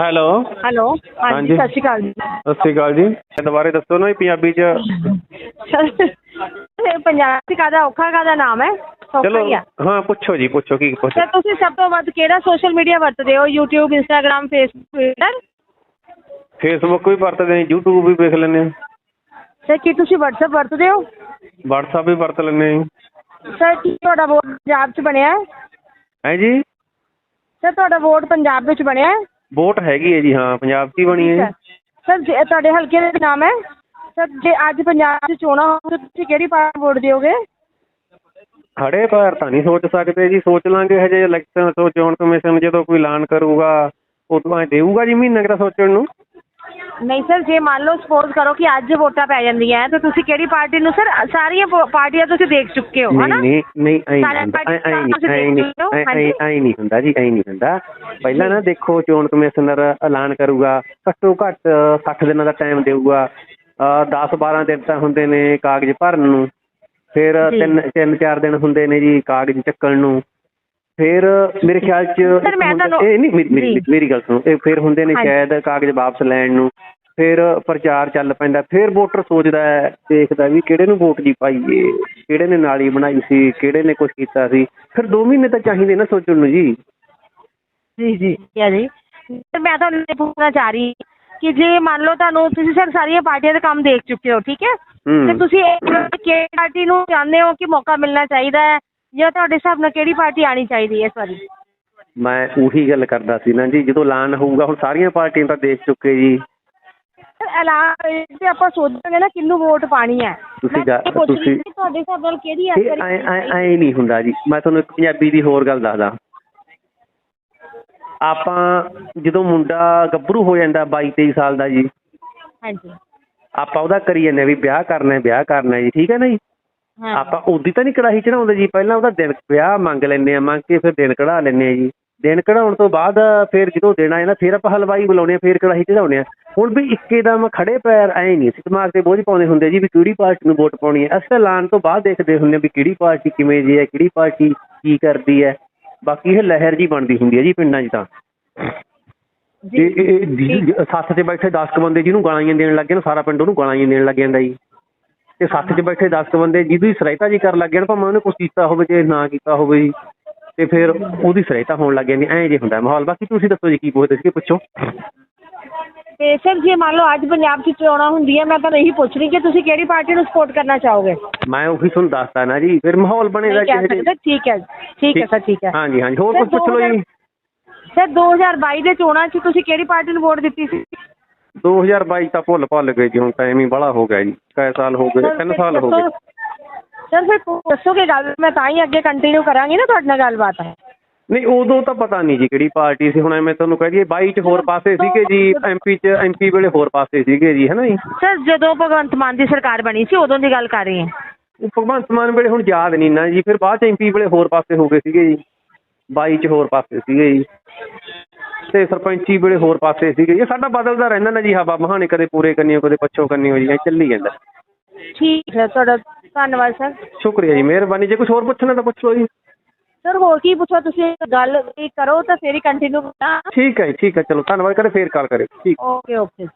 Hello. Hello ਹਾਂਜੀ। ਹਾਂਜੀ। ਸਤਿ ਸ਼੍ਰੀ ਅਕਾਲ ਜੀ। ਸਤਿ ਸ਼੍ਰੀ ਅਕਾਲ ਜੀ। ਦੁਬਾਰੇ ਦੱਸੋ ਨਾ ਜੀ ਪੰਜਾਬੀ ਚ। ਸਰ ਪੰਜਾਬ ਚ ਕਾਹਦਾ ਔਖਾ ਕਾਹਦਾ ਨਾਮ ਹੈ? ਸੌਖਾ ਚਲੋ ਹੀ ਆ। ਹਾਂ ਪੁੱਛੋ ਜੀ ਪੁੱਛੋ ਕੀ ਪੁੱਛੋ। ਸਰ ਤੁਸੀਂ ਸਭ ਤੋਂ ਵੱਧ ਕਿਹੜਾ ਸੋਸ਼ਲ ਮੀਡੀਆ ਵਰਤਦੇ ਹੋ? YouTube Instagram Facebook Twitter? Facebook ਵੀ ਵਰਤਦੇ ਨੇ YouTube ਵੀ ਵੇਖ ਲੈਂਦੇ ਹਾਂ। ਸਰ ਕੀ ਤੁਸੀਂ WhatsApp ਵਰਤਦੇ ਹੋ? WhatsApp ਵੀ ਵਰਤ ਲੈਂਦੇ ਹਾਂ ਸਰ ਕੀ ਤੁਹਾਡਾ ਵੋਟ ਪੰਜਾਬ ਚ ਬਣਿਆ ਹੈ? ਹੈ ਜੀ? ਸਰ ਤੁਹਾਡਾ ਵੋਟ ਪੰਜਾਬ ਵਿੱਚ ਬਣਿਆ ਹੈ? ਵੋਟ ਹੈਗੀ ਹੈ ਜੀ ਹਾਂ ਪੰਜਾਬ ਹੀ ਬਣੀ ਹੈ ਜੀ। ਸਰ ਜੇ ਤੁਹਾਡੇ ਹਲਕੇ ਦਾ ਕੀ ਨਾਮ ਹੈ? ਸਰ ਜੇ ਅੱਜ ਪੰਜਾਬ 'ਚ ਚੋਣਾਂ ਹੋਣ ਤਾਂ ਤੁਸੀਂ ਕਿਹੜੀ ਪਾਰਟੀ ਵੋਟ ਦਿਓਗੇ? ਖੜੇ ਪੈਰ ਤਾਂ ਨਹੀਂ ਸੋਚ ਸਕਦੇ ਜੀ ਸੋਚ ਲਾਂਗੇ ਹਜੇ ਇਲੈਕਸ਼ਨ ਤੋਂ ਚੋਣ ਕਮਿਸ਼ਨ ਜਦੋਂ ਕੋਈ ਐਲਾਨ ਕਰੂਗਾ ਉਦੋਂ ਐ ਦੇਊਗਾ ਜੀ ਮਹੀਨਾ ਕਿਤਾ ਸੋਚਣ ਨੂੰ। ਨਹੀਂ ਸਰ ਜੇ ਮੰਨ ਲਓ ਸਪੋਜ਼ ਕਰੋ ਕਿ ਅੱਜ ਵੋਟਾਂ ਪੈ ਜਾਂਦੀਆਂ ਤਾਂ ਤੁਸੀਂ ਕਿਹੜੀ ਪਾਰਟੀ ਨੂੰ ਸਰ ਸਾਰੀਆਂ ਪੋ- ਪਾਰਟੀਆਂ ਤੁਸੀਂ ਦੇਖ ਚੁੱਕੇ ਹੋ ਹਨਾ ਨਹੀਂ ਨਹੀਂ ਨਹੀਂ ਐਂ ਨਹੀਂ ਹੁੰਦਾ ਐਂ- ਐਂ ਨਹੀਂ ਐਂ ਨਹੀਂ ਐਂ- ਐਂ- ਐਂ ਨਹੀਂ ਹੁੰਦਾ ਜੀ ਐਂ ਨਹੀਂ ਹੁੰਦਾ ਪਹਿਲਾਂ ਨਾ ਦੇਖੋ ਚੋਣ ਕਮਿਸ਼ਨਰ ਐਲਾਨ ਕਰੂਗਾ ਘੱਟੋ ਘੱਟ 60 ਦਿਨਾਂ ਦਾ ਟਾਈਮ ਦੇਊਗਾ 10 12 ਦਿਨ ਤਾਂ ਹੁੰਦੇ ਨੇ ਕਾਗਜ਼ ਭਰਨ ਨੂੰ ਫਿਰ ਜੀ। ਤਿੰਨ ਤਿੰਨ ਚਾਰ ਦਿਨ ਹੁੰਦੇ ਨੇ ਜੀ ਕਾਗਜ਼ ਚੱਕਣ ਨੂੰ ਫਿਰ ਮੇਰੇ ਖਿਆਲ ਚ ਸਰ, ਮੈਂ ਤੁਹਾਨੂੰ- ਇਹ ਨਹੀਂ ਮੇਰੀ- ਮੇਰੀ ਜੀ। ਮੇਰੀ ਗੱਲ ਸੁਣੋ ਇਹ ਫਿਰ ਹੁੰਦੇ ਨੇ ਹਾਂਜੀ। ਸ਼ਾਇਦ ਕਾਗਜ਼ ਵਾਪਸ ਲੈਣ ਨੂੰ ਫਿਰ ਪ੍ਰਚਾਰ ਚੱਲ ਪੈਂਦਾ ਫਿਰ ਵੋਟਰ ਸੋਚਦਾ ਹੈ ਦੇਖਦਾ ਵੀ ਕਿਹੜੇ ਨੂੰ ਵੋਟ ਜੀ ਪਾਈਏ ਕਿਹੜੇ ਨੇ ਨਾਲੀ ਬਣਾਈ ਸੀ ਕਿਹੜੇ ਨੇ ਕੁਝ ਕੀਤਾ ਸੀ ਫਿਰ 2 ਮਹੀਨੇ ਤਾਂ ਚਾਹੀਦੇ ਨਾ ਸੋਚਣ ਨੂੰ ਜੀ। ਜੀ ਜੀ ਕਿਹਾ ਜੀ। ਸਰ ਮੈਂ ਤੁਹਾਨੂੰ ਇਹ ਪੁੱਛਣਾ ਚਾਹ ਰਹੀ ਕਿ ਜੇ ਮੰਨ ਲਓ ਤੁਹਾਨੂੰ ਤੁਸੀਂ ਸਰ ਸਾਰੀਆਂ ਪਾਰਟੀਆਂ ਦੇ ਕੰਮ ਦੇਖ ਚੁੱਕੇ ਹੋ ਠੀਕ ਹੈ। ਤੇ ਤੁਸੀਂ ਕਿਹੜੀ ਪਾਰਟੀ ਨੂੰ ਚਾਹੁੰਦੇ ਹੋ ਕਿ ਮੌਕਾ ਮਿਲਣਾ ਚਾਹੀਦਾ ਹੈ ਜਾਂ ਤੁਹਾਡੇ ਹਿਸਾਬ ਨਾਲ ਕਿਹੜੀ ਪਾਰਟੀ ਆਣੀ ਚਾਹੀਦੀ ਹੈ ਇਸ ਵਾਰੀ? ਮੈਂ ਉਹੀ ਗੱਲ ਕਰਦਾ ਸੀ ਨਾ ਜੀ ਜਦੋਂ ਐਲਾਨ ਹੋਊਗਾ ਹੁਣ ਸਾਰੀਆਂ ਪਾਰਟੀਆਂ ਤਾਂ ਦੇਖ ਚੁੱਕੇ ਜੀ। ਐਲਾਨ ਤੇ ਆਪਾਂ ਸੋਚਾਂਗੇ ਨਾ ਕਿਹਨੂੰ ਵੋਟ ਪਾਣੀ ਹੈ। ਤੁਸੀਂ ਮੈਂ ਜਾ- ਇਹ ਪੁੱਛ ਰਹੀ ਤੁਸੀਂ- ਸੀ ਕਿ ਤੁਹਾਡੇ ਹਿਸਾਬ ਨਾਲ ਕਿਹੜੀ ਇਸ ਇਹ ਵਾਰੀ ਐ ਐ ਐ ਨਹੀਂ ਹੁੰਦਾ ਜੀ। ਮੈਂ ਤੁਹਾਨੂੰ ਇੱਕ ਪੰਜਾਬੀ ਦੀ ਹੋਰ ਗੱਲ ਦੱਸਦਾ। ਆਪਾਂ ਜਦੋਂ ਮੁੰਡਾ ਗੱਭਰੂ ਹੋ ਜਾਂਦਾ 22 23 ਸਾਲ ਦਾ ਜੀ ਹਾਂਜੀ। ਆਪਾਂ ਉਹਦਾ ਕਰੀ ਜਾਂਦੇ ਹਾਂ ਵੀ ਵਿਆਹ ਕਰਨਾ ਹੈ, ਵਿਆਹ ਕਰਨਾ ਹੈ ਜੀ ਠੀਕ ਹੈ ਨਾ ਜੀ? ਹਾਂ। ਆਪਾਂ ਉਦੀ ਤਾਂ ਨਹੀਂ ਕੜਾਹੀ ਚੜਾਉਂਦੇ ਜੀ। ਪਹਿਲਾਂ ਉਹਦਾ ਦਿਨ ਵਿਆਹ ਮੰਗ ਲੈਂਦੇ ਆ ਮੰਗ ਕੇ ਫਿਰ ਦਿਨ ਕਢਾ ਲੈਂਦੇ ਆ ਜੀ। ਦਿਨ ਕਢਾਉਣ ਤੋਂ ਬਾਅਦ ਫਿਰ ਜਦੋਂ ਦਿਨ ਆ ਜਾਂਦਾ ਫਿਰ ਆਪਾਂ ਹਲਵਾਈ ਬੁਲਾਉਂਦੇ ਆ ਫਿਰ ਕੜਾਹੀ ਚੜਾਉਂਦੇ ਆ ਹੁਣ ਵੀ ਇੱਕੇ ਦਮ ਖੜੇ ਪੈਰ ਐ ਨਹੀਂ ਸੀ ਦਿਮਾਗ ਤੇ ਬੋਝ ਪਾਉਂਦੇ ਹੁੰਦੇ ਜੀ ਵੀ ਕਿਹੜੀ ਪਾਰਟੀ ਨੂੰ ਵੋਟ ਪਾਉਣੀ ਹੈ। ਅਸੀਂ ਤਾਂ ਐਲਾਨ ਤੋਂ ਬਾਅਦ ਦੇਖਦੇ ਹੁੰਦੇ ਵੀ ਕਿਹੜੀ ਪਾਰਟੀ ਕਿਵੇਂ ਜੀ ਹੈ ਕਿਹੜੀ ਪਾਰਟੀ ਕੀ ਕਰਦੀ ਹੈ। ਬਾਕੀ ਇਹ ਲਹਿਰ ਜੀ ਬਣਦੀ ਹੁੰਦੀ ਹੈ ਜੀ ਪਿੰਡਾਂ 'ਚ ਤਾਂ। ਜੀ। ਸੱਥ 'ਚ ਬੈਠੇ 10 ਕੁ ਬੰਦੇ ਜਿਹਨੂੰ ਗਾਲਾਂ ਦੇਣ ਲੱਗ ਨਾ ਸਾਰਾ ਪਿੰਡ ਉਹਨੂੰ ਗਾਲਾਂ ਦੇਣ ਲੱਗ ਜਾਂਦਾ ਜੀ। ਤੇ ਸੱਥ 'ਚ ਬੈਠੇ 10 ਕੁ ਬੰਦੇ ਜਿਹਦੀ ਸਰਾਇਤਾ ਜੀ ਕਰਨ ਲੱਗ ਨਾ ਭਾਵੇਂ ਉਹਨੇ ਕੁਛ ਕੀਤਾ ਹੋਵੇ ਜੇ ਨਾ ਕੀਤਾ ਹੋਵੇ ਜੀ। ਤੇ ਫਿਰ ਉਹਦੀ ਸਰਾਇਤਾ ਹੋਣ ਲੱਗ ਜਾਂਦੀ ਐਂ ਜੇ ਹੁੰਦਾ ਮਾਹੌਲ। ਬਾਕੀ ਤੁਸੀਂ ਦੱਸੋ ਜੀ ਕੀ ਪੁੱਛਦੇ ਸੀ ਪੁੱਛੋ? ਤੇ ਸਰ ਜੇ ਮੰਨ ਲਓ ਅੱਜ ਪੰਜਾਬ 'ਚ ਚੋਣਾਂ ਹੁੰਦੀਆਂ ਮੈਂ ਤੁਹਾਨੂੰ ਇਹੀ ਪੁੱਛ ਰਹੀ ਕਿ ਤੁਸੀਂ ਕਿਹੜੀ ਪਾਰਟੀ ਨੂੰ ਸਪੋਰਟ ਕਰਨਾ ਚਾਹੋਗੇ? ਮੈਂ ਉਹੀ ਤੁਹਾਨੂੰ ਦੱਸਦਾ ਨਾ ਜੀ ਫਿਰ ਮਾਹੌਲ ਬਣੇਗਾ ਨਹੀਂ ਕਹਿ ਕਿਸੇ ਸਕਦੇ ਠੀਕ ਹੈ ਠੀਕ ਹੈ ਸਰ ਠੀਕ ਹੈ। ਹਾਂਜੀ ਹਾਂਜੀ ਹੋਰ ਕੁਝ ਪੁੱਛ ਲਓ ਜੀ। ਸਰ 2022 ਦੇ ਚੋਣਾਂ 'ਚ ਤੁਸੀਂ ਕਿਹੜੀ ਪਾਰਟੀ ਨੂੰ ਵੋਟ ਦਿੱਤੀ ਸੀ? 2022 ਤਾਂ ਭੁੱਲ ਭੁੱਲ ਗਏ ਜੀ ਹੁਣ ਟਾਈਮ ਹੀ ਬੜਾ ਹੋ ਗਿਆ ਜੀ ਕਈ ਸਾਲ ਹੋ ਗਏ 3 ਸਾਲ ਹੋ ਗਏ। ਸਰ ਫਿਰ ਦੱਸੋਗੇ ਗੱਲ ਮੈਂ ਤਾਂ ਹੀ ਅੱਗੇ ਕੰਟੀਨਿਊ ਕਰਾਂਗੀ ਨਾ ਤੁਹਾਡੇ ਨਾਲ ਗੱਲਬਾਤ। ਨਹੀਂ ਉਦੋਂ ਤਾਂ ਪਤਾ ਨਹੀਂ ਜੀ ਕਿਹੜੀ ਪਾਰਟੀ ਸੀ ਹੁਣ ਐਵੇਂ ਤੁਹਾਨੂੰ ਕਹਿ ਦਈਏ 22 ਚ ਹੋਰ ਪਾਸੇ ਸੀਗੇ ਜੀ ਐਮਪੀ ਚ ਐਮਪੀ ਵੇਲੇ ਹੋਰ ਪਾਸੇ ਸੀਗੇ ਜੀ ਹੈਨਾ ਜੀ? ਸਰ ਜਦੋਂ ਭਗਵੰਤ ਮਾਨ ਦੀ ਸਰਕਾਰ ਬਣੀ ਸੀ ਉਦੋਂ ਦੀ ਗੱਲ ਕਰ ਰਹੀ ਹਾਂ। ਉਹ ਭਗਵੰਤ ਮਾਨ ਵੇਲੇ ਹੁਣ ਯਾਦ ਨਹੀਂ ਨਾ ਜੀ ਫਿਰ ਬਾਅਦ ਚ ਐਮਪੀ ਵੇਲੇ ਹੋਰ ਪਾਸੇ ਹੋ ਗਏ ਸੀਗੇ ਜੀ। 22 ਚ ਹੋਰ ਪਾਸੇ ਸੀਗੇ ਜੀ। ਤੇ ਸਰਪੰਚੀ ਵੇਲੇ ਹੋਰ ਪਾਸੇ ਸੀਗੇ ਇਹ ਸਾਡਾ ਬਦਲਦਾ ਰਹਿੰਦਾ ਨਾ ਜੀ ਹਵਾ ਬਹਾਨੇ ਕਦੇ ਪੂਰੇ ਕੰਨੀ ਕਦੇ ਪੱਛੋ ਕੰਨੀ ਹੋ ਜੀ ਐਂ ਚੱਲੀ ਜਾਂਦਾ। ਠੀਕ ਹੈ ਤੁਹਾਡਾ ਧੰਨਵਾਦ ਸਰ। ਸ਼ੁਕਰੀਆ ਜੀ ਮਿਹਰਬਾਨੀ। ਜੇ ਕੁਝ ਹੋਰ ਪੁੱਛਣਾ ਤਾਂ ਪੁੱਛ ਲਓ ਜੀ। ਸਰ ਹੋਰ ਕੀ ਪੁੱਛੋ ਤੁਸੀਂ ਗੱਲ ਕਰੋ ਤਾਂ ਫੇਰ ਹੀ ਕੰਟੀਨਿਊ ਕਰਾਂ ਠੀਕ ਹੈ ਜੀ ਠੀਕ ਹੈ ਚਲੋ ਧੰਨਵਾਦ। ਕਰੇ ਫੇਰ ਕਾਲ ਕਰੇ ਠੀਕ। Okay okay